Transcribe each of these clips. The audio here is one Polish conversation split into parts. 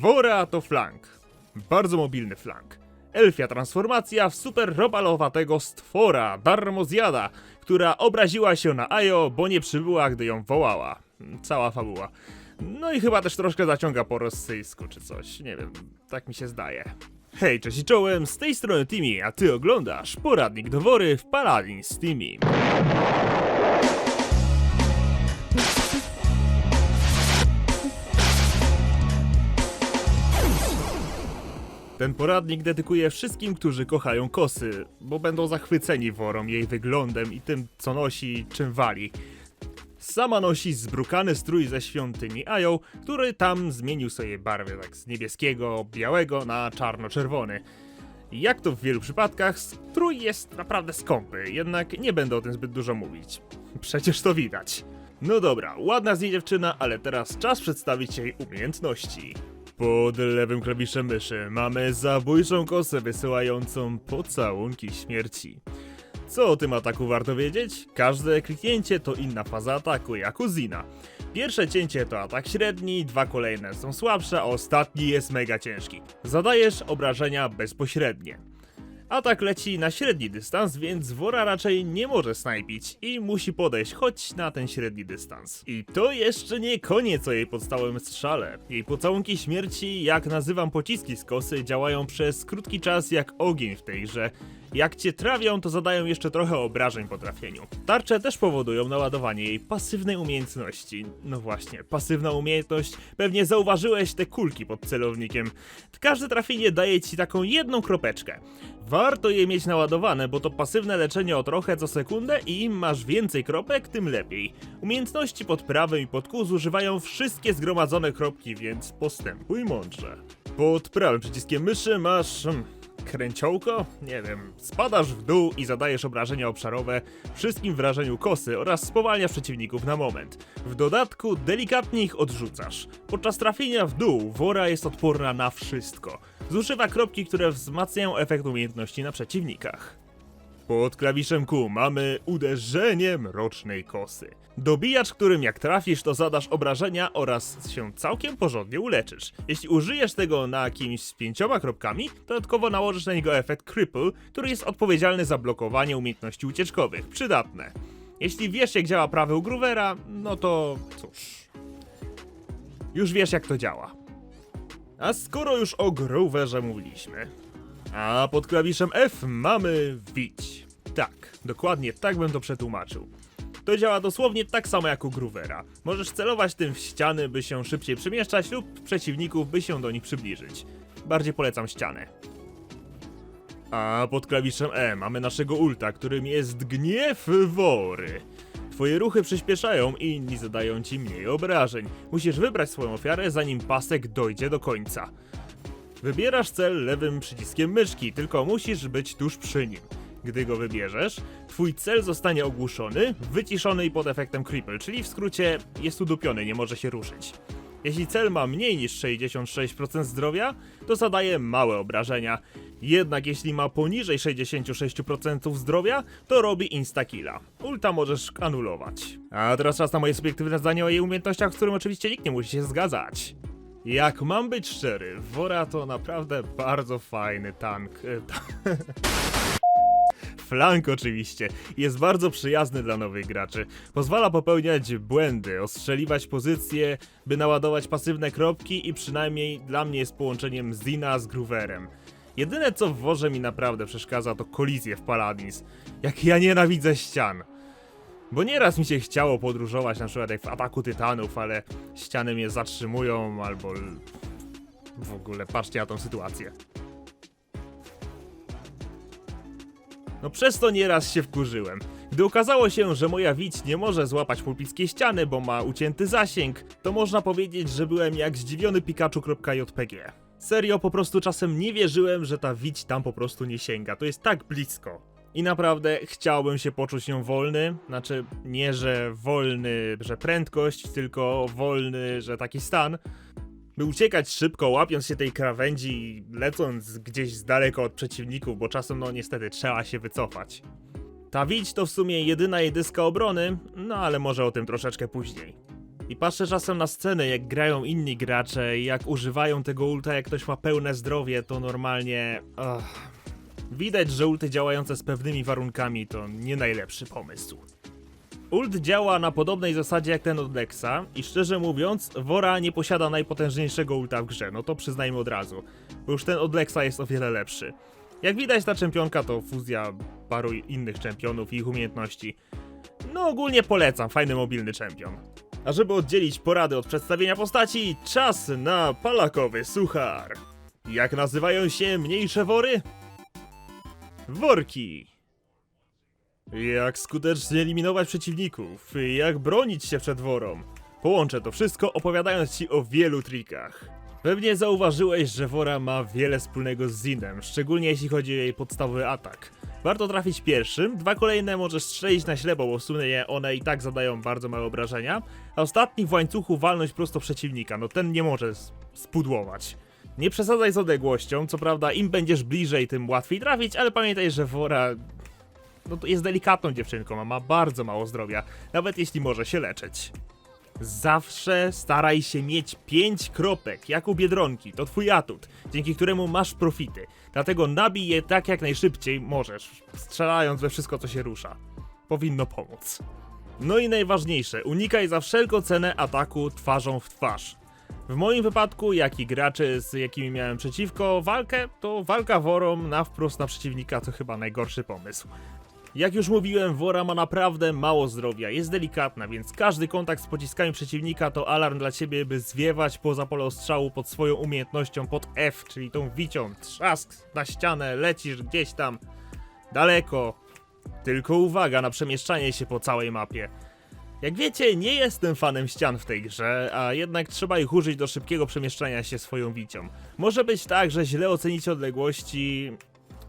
Wora to flank. Bardzo mobilny flank. Elfia transformacja w super robalowatego stwora, darmozjada, która obraziła się na Ajo, bo nie przybyła, gdy ją wołała. Cała fabuła. No i chyba też troszkę zaciąga po rosyjsku czy coś, nie wiem, tak mi się zdaje. Hej, cześć i czołem, z tej strony Timmy, a ty oglądasz poradnik do wory w Paladin z Timmy. Ten poradnik dedykuję wszystkim, którzy kochają kosy, bo będą zachwyceni worą, jej wyglądem i tym, co nosi i czym wali. Sama nosi zbrukany strój ze świątyni Ają, który tam zmienił sobie barwę tak z niebieskiego, białego na czarno-czerwony. Jak to w wielu przypadkach, strój jest naprawdę skąpy, jednak nie będę o tym zbyt dużo mówić. Przecież to widać. No dobra, ładna z niej dziewczyna, ale teraz czas przedstawić jej umiejętności. Pod lewym klawiszem myszy mamy zabójczą kosę wysyłającą pocałunki śmierci. Co o tym ataku warto wiedzieć? Każde kliknięcie to inna faza ataku, jak u Zina. Pierwsze cięcie to atak średni, dwa kolejne są słabsze, a ostatni jest mega ciężki. Zadajesz obrażenia bezpośrednie. Atak leci na średni dystans, więc wora raczej nie może snajpić i musi podejść choć na ten średni dystans. I to jeszcze nie koniec o jej podstałym strzale. Jej pocałunki śmierci, jak nazywam pociski z kosy, działają przez krótki czas jak ogień w tej grze. Jak cię trawią, to zadają jeszcze trochę obrażeń po trafieniu. Tarcze też powodują naładowanie jej pasywnej umiejętności. No właśnie, pasywna umiejętność. Pewnie zauważyłeś te kulki pod celownikiem. Każde trafienie daje ci taką jedną kropeczkę. Warto je mieć naładowane, bo to pasywne leczenie o trochę co sekundę i im masz więcej kropek, tym lepiej. Umiejętności pod prawym i pod Q zużywają wszystkie zgromadzone kropki, więc postępuj mądrze. Pod prawym przyciskiem myszy masz... kręciołko? Nie wiem. Spadasz w dół i zadajesz obrażenia obszarowe wszystkim wrażeniu kosy oraz spowalniasz przeciwników na moment. W dodatku delikatnie ich odrzucasz. Podczas trafienia w dół wora jest odporna na wszystko. Zużywa kropki, które wzmacniają efekt umiejętności na przeciwnikach. Pod klawiszem Q mamy uderzenie mrocznej kosy. Dobijacz, którym jak trafisz, to zadasz obrażenia oraz się całkiem porządnie uleczysz. Jeśli użyjesz tego na kimś z pięcioma kropkami, dodatkowo nałożysz na niego efekt Cripple, który jest odpowiedzialny za blokowanie umiejętności ucieczkowych. Przydatne. Jeśli wiesz jak działa prawy u Groovera, no to cóż. Już wiesz jak to działa. A skoro już o Grooverze mówiliśmy, a pod klawiszem F mamy wić. Tak, dokładnie tak bym to przetłumaczył. To działa dosłownie tak samo jak u Groovera. Możesz celować tym w ściany, by się szybciej przemieszczać lub przeciwników, by się do nich przybliżyć. Bardziej polecam ścianę. A pod klawiszem E mamy naszego ulta, którym jest gniew wory. Twoje ruchy przyspieszają i inni zadają ci mniej obrażeń. Musisz wybrać swoją ofiarę, zanim pasek dojdzie do końca. Wybierasz cel lewym przyciskiem myszki, tylko musisz być tuż przy nim. Gdy go wybierzesz, twój cel zostanie ogłuszony, wyciszony i pod efektem cripple, czyli w skrócie jest udupiony, nie może się ruszyć. Jeśli cel ma mniej niż 66% zdrowia, to zadaje małe obrażenia. Jednak jeśli ma poniżej 66% zdrowia, to robi instakilla. Ulta możesz anulować. A teraz czas na moje subiektywne zdanie o jej umiejętnościach, z którym oczywiście nikt nie musi się zgadzać. Jak mam być szczery, Wora to naprawdę bardzo fajny tank. e, Flank oczywiście. Jest bardzo przyjazny dla nowych graczy. Pozwala popełniać błędy, ostrzeliwać pozycje, by naładować pasywne kropki i przynajmniej dla mnie jest połączeniem Zina z Grooverem. Jedyne co w worze mi naprawdę przeszkadza to kolizje w Paladins. Jak ja nienawidzę ścian. Bo nieraz mi się chciało podróżować na przykład jak w Ataku Tytanów, ale ściany mnie zatrzymują albo... W ogóle patrzcie na tą sytuację. No przez to nieraz się wkurzyłem. Gdy okazało się, że moja widź nie może złapać pulpickiej ściany, bo ma ucięty zasięg, to można powiedzieć, że byłem jak zdziwiony Pikachu.jpg. Serio, po prostu czasem nie wierzyłem, że ta widź tam po prostu nie sięga. To jest tak blisko. I naprawdę chciałbym się poczuć nią wolny. Znaczy, nie że wolny, że prędkość, tylko wolny, że taki stan. By uciekać szybko, łapiąc się tej krawędzi i lecąc gdzieś z daleka od przeciwników, bo czasem no niestety trzeba się wycofać. Ta widź to w sumie jedyna jej dyska obrony, no ale może o tym troszeczkę później. I patrzę czasem na scenę, jak grają inni gracze i jak używają tego ulta, jak ktoś ma pełne zdrowie, to normalnie... Ach. Widać, że ulty działające z pewnymi warunkami to nie najlepszy pomysł. Ult działa na podobnej zasadzie jak ten od Lexa i szczerze mówiąc, Wora nie posiada najpotężniejszego ulta w grze, no to przyznajmy od razu, bo już ten od Lexa jest o wiele lepszy. Jak widać ta czempionka to fuzja paru innych czempionów i ich umiejętności. No ogólnie polecam, fajny mobilny czempion. A żeby oddzielić porady od przedstawienia postaci, czas na palakowy suchar. Jak nazywają się mniejsze wory? Worki. Jak skutecznie eliminować przeciwników, jak bronić się przed worą. Połączę to wszystko opowiadając ci o wielu trikach. Pewnie zauważyłeś, że Wora ma wiele wspólnego z Zinem, szczególnie jeśli chodzi o jej podstawowy atak. Warto trafić pierwszym, dwa kolejne możesz strzelić na ślepo, bo w sumie one i tak zadają bardzo małe obrażenia, a ostatni w łańcuchu walnąć prosto przeciwnika, no ten nie może spudłować. Nie przesadzaj z odległością, co prawda im będziesz bliżej, tym łatwiej trafić, ale pamiętaj, że Wora no jest delikatną dziewczynką, a ma bardzo mało zdrowia, nawet jeśli może się leczyć. Zawsze staraj się mieć 5 kropek, jak u Biedronki, to twój atut, dzięki któremu masz profity. Dlatego nabij je tak jak najszybciej możesz, strzelając we wszystko co się rusza. Powinno pomóc. No i najważniejsze, unikaj za wszelką cenę ataku twarzą w twarz. W moim wypadku, jak i graczy, z jakimi miałem przeciwko walkę, to walka worą na wprost na przeciwnika to chyba najgorszy pomysł. Jak już mówiłem, Wora ma naprawdę mało zdrowia, jest delikatna, więc każdy kontakt z pociskami przeciwnika to alarm dla ciebie, by zwiewać poza pole ostrzału pod swoją umiejętnością pod F, czyli tą wicią, trzask na ścianę, lecisz gdzieś tam daleko. Tylko uwaga na przemieszczanie się po całej mapie. Jak wiecie, nie jestem fanem ścian w tej grze, a jednak trzeba ich użyć do szybkiego przemieszczania się swoją wicią. Może być tak, że źle ocenicie odległości,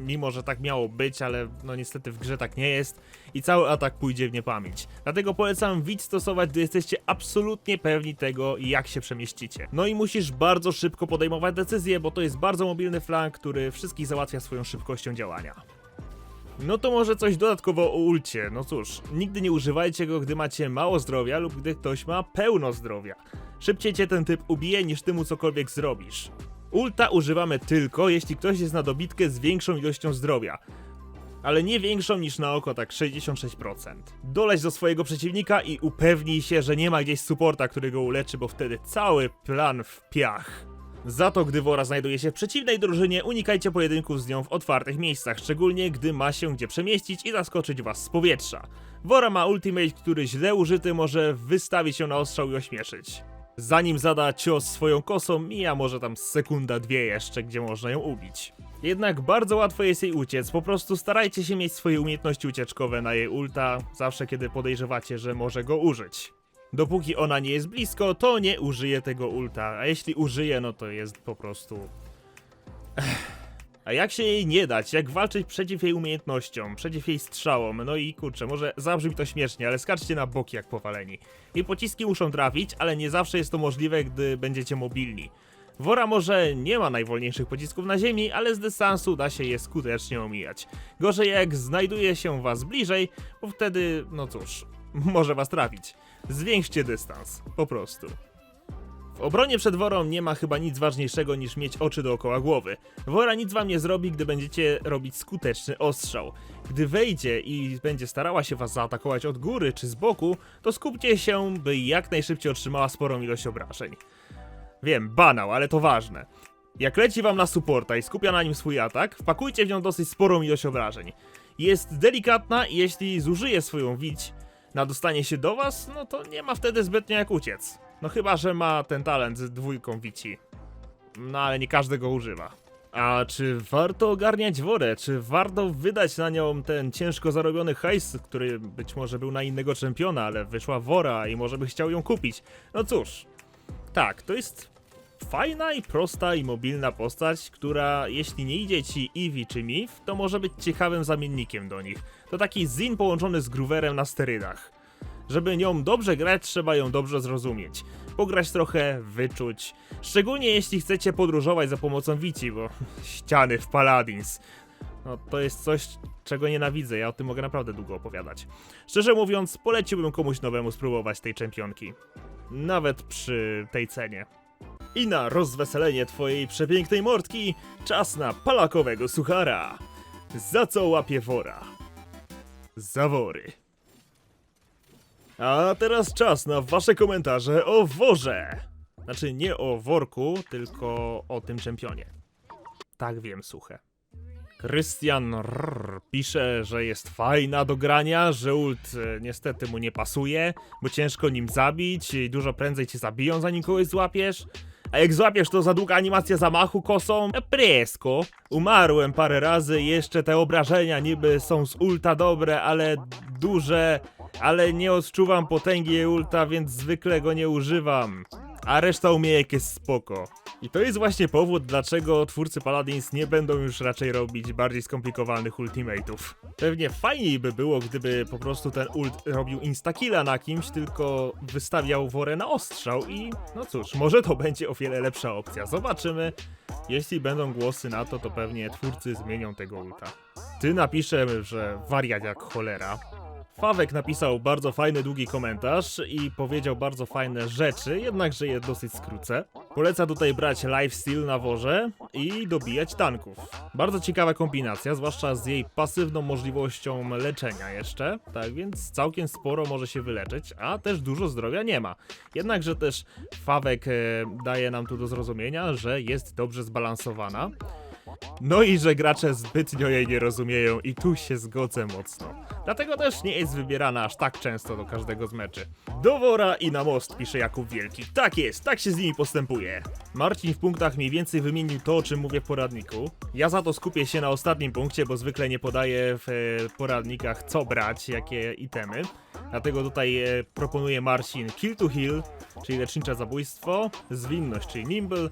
mimo że tak miało być, ale no niestety w grze tak nie jest i cały atak pójdzie w niepamięć. Dlatego polecam widz stosować, gdy jesteście absolutnie pewni tego, jak się przemieścicie. No i musisz bardzo szybko podejmować decyzje, bo to jest bardzo mobilny flank, który wszystkich załatwia swoją szybkością działania. No to może coś dodatkowo o ulcie. No cóż, nigdy nie używajcie go, gdy macie mało zdrowia lub gdy ktoś ma pełno zdrowia. Szybciej cię ten typ ubije niż ty mu cokolwiek zrobisz. Ulta używamy tylko, jeśli ktoś jest na dobitkę z większą ilością zdrowia. Ale nie większą niż na oko, tak 66%. Doleć do swojego przeciwnika i upewnij się, że nie ma gdzieś supporta, który go uleczy, bo wtedy cały plan w piach. Za to, gdy Wora znajduje się w przeciwnej drużynie, unikajcie pojedynków z nią w otwartych miejscach, szczególnie gdy ma się gdzie przemieścić i zaskoczyć was z powietrza. Wora ma ultimate, który źle użyty może wystawić ją na ostrzał i ośmieszyć. Zanim zada cios swoją kosą, mija może tam sekunda, dwie jeszcze, gdzie można ją ubić. Jednak bardzo łatwo jest jej uciec, po prostu starajcie się mieć swoje umiejętności ucieczkowe na jej ulta, zawsze kiedy podejrzewacie, że może go użyć. Dopóki ona nie jest blisko, to nie użyje tego ulta, a jeśli użyje, no to jest po prostu... Ech. A jak się jej nie dać? Jak walczyć przeciw jej umiejętnościom, przeciw jej strzałom? No i kurczę, może zabrzmi to śmiesznie, ale skaczcie na boki jak powaleni. Jej pociski muszą trafić, ale nie zawsze jest to możliwe, gdy będziecie mobilni. Wora może nie ma najwolniejszych pocisków na ziemi, ale z dystansu da się je skutecznie omijać. Gorzej jak znajduje się was bliżej, bo wtedy, no cóż, może was trafić. Zwiększcie dystans, po prostu. W obronie przed worą nie ma chyba nic ważniejszego niż mieć oczy dookoła głowy. Wora nic wam nie zrobi, gdy będziecie robić skuteczny ostrzał. Gdy wejdzie i będzie starała się was zaatakować od góry czy z boku, to skupcie się, by jak najszybciej otrzymała sporą ilość obrażeń. Wiem, banał, ale to ważne. Jak leci wam na supporta i skupia na nim swój atak, wpakujcie w nią dosyć sporą ilość obrażeń. Jest delikatna i jeśli zużyje swoją wić na dostanie się do was, no to nie ma wtedy zbytnio jak uciec. No chyba, że ma ten talent z dwójką wici. No ale nie każdy go używa. A czy warto ogarniać worę? Czy warto wydać na nią ten ciężko zarobiony hajs, który być może był na innego czempiona, ale wyszła wora i może by chciał ją kupić? No cóż, tak, to jest fajna i prosta i mobilna postać, która jeśli nie idzie ci Eevee czy Mif, to może być ciekawym zamiennikiem do nich. To taki Zin połączony z Grooverem na sterydach. Żeby nią dobrze grać, trzeba ją dobrze zrozumieć. Pograć trochę, wyczuć. Szczególnie jeśli chcecie podróżować za pomocą Wici, bo ściany w Paladins. No to jest coś, czego nienawidzę, ja o tym mogę naprawdę długo opowiadać. Szczerze mówiąc, poleciłbym komuś nowemu spróbować tej czempionki. nawet przy tej cenie. I na rozweselenie twojej przepięknej mordki czas na palakowego suchara. Za co łapie wora? Zawory. A teraz czas na wasze komentarze o worze. Znaczy nie o worku, tylko o tym czempionie. Tak wiem, suche. Krystian Rrr pisze, że jest fajna do grania, że ult e, niestety mu nie pasuje, bo ciężko nim zabić i dużo prędzej cię zabiją zanim kogoś złapiesz. A jak złapiesz to za długa animacja zamachu kosą? Priesko. Umarłem parę razy jeszcze te obrażenia niby są z ulta dobre, ale duże, ale nie odczuwam potęgi ulta, więc zwykle go nie używam. A reszta umiejek jest spoko. I to jest właśnie powód, dlaczego twórcy Paladins nie będą już raczej robić bardziej skomplikowanych ultimate'ów. Pewnie fajniej by było, gdyby po prostu ten ult robił instakilla na kimś, tylko wystawiał worę na ostrzał i no cóż, może to będzie o wiele lepsza opcja. Zobaczymy. Jeśli będą głosy na to, to pewnie twórcy zmienią tego ulta. Ty napiszę, że wariat jak cholera. Fawek napisał bardzo fajny, długi komentarz i powiedział bardzo fajne rzeczy, jednakże je dosyć skrócę. Poleca tutaj brać lifesteal na worze i dobijać tanków. Bardzo ciekawa kombinacja, zwłaszcza z jej pasywną możliwością leczenia jeszcze, tak więc całkiem sporo może się wyleczyć, a też dużo zdrowia nie ma. Jednakże też Fawek e, daje nam tu do zrozumienia, że jest dobrze zbalansowana. No i że gracze zbytnio jej nie rozumieją i tu się zgodzę mocno. Dlatego też nie jest wybierana aż tak często do każdego z meczy. Do wora i na most, pisze Jakub Wielki. Tak jest, tak się z nimi postępuje. Marcin w punktach mniej więcej wymienił to, o czym mówię w poradniku. Ja za to skupię się na ostatnim punkcie, bo zwykle nie podaję w e, poradnikach co brać, jakie itemy. Dlatego tutaj e, proponuje Marcin Kill to Heal, czyli lecznicze zabójstwo, zwinność, czyli Nimble,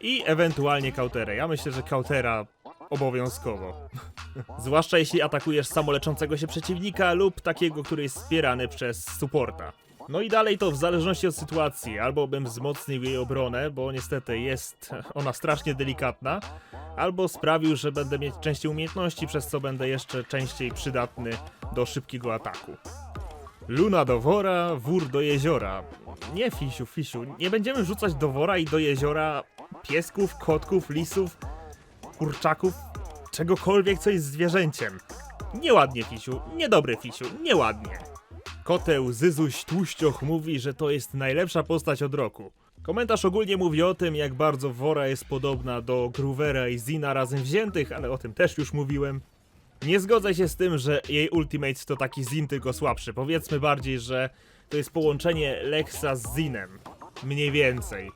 i ewentualnie kauterę. Ja myślę, że kautera obowiązkowo. Zwłaszcza jeśli atakujesz samoleczącego się przeciwnika lub takiego, który jest wspierany przez supporta. No i dalej to w zależności od sytuacji, albo bym wzmocnił jej obronę, bo niestety jest ona strasznie delikatna, albo sprawił, że będę mieć częściej umiejętności, przez co będę jeszcze częściej przydatny do szybkiego ataku. Luna do wora, wór do jeziora. Nie, Fisiu, Fisiu, nie będziemy rzucać do wora i do jeziora piesków, kotków, lisów, kurczaków, czegokolwiek, co jest zwierzęciem. Nieładnie, Fisiu, niedobry, Fisiu, nieładnie. Koteł Zyzuś Tłuścioch mówi, że to jest najlepsza postać od roku. Komentarz ogólnie mówi o tym, jak bardzo Wora jest podobna do Groovera i Zina razem wziętych, ale o tym też już mówiłem. Nie zgodzę się z tym, że jej ultimate to taki Zin tylko słabszy. Powiedzmy bardziej, że to jest połączenie Lexa z Zinem. Mniej więcej.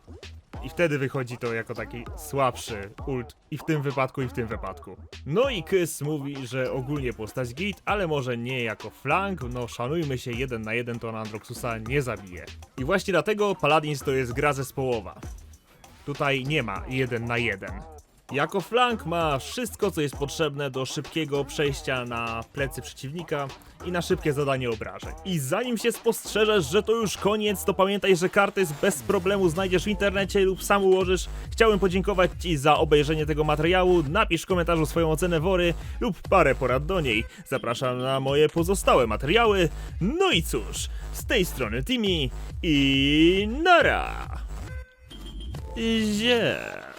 I wtedy wychodzi to jako taki słabszy ult i w tym wypadku i w tym wypadku. No i Kys mówi, że ogólnie postać git, ale może nie jako flank, no szanujmy się, jeden na jeden to Androxusa nie zabije. I właśnie dlatego Paladins to jest gra zespołowa. Tutaj nie ma jeden na jeden. Jako flank ma wszystko, co jest potrzebne do szybkiego przejścia na plecy przeciwnika i na szybkie zadanie obrażeń. I zanim się spostrzeżesz, że to już koniec, to pamiętaj, że karty bez problemu znajdziesz w internecie lub sam ułożysz. Chciałem podziękować Ci za obejrzenie tego materiału. Napisz w komentarzu swoją ocenę wory lub parę porad do niej. Zapraszam na moje pozostałe materiały. No i cóż, z tej strony Timmy i nara! Zie.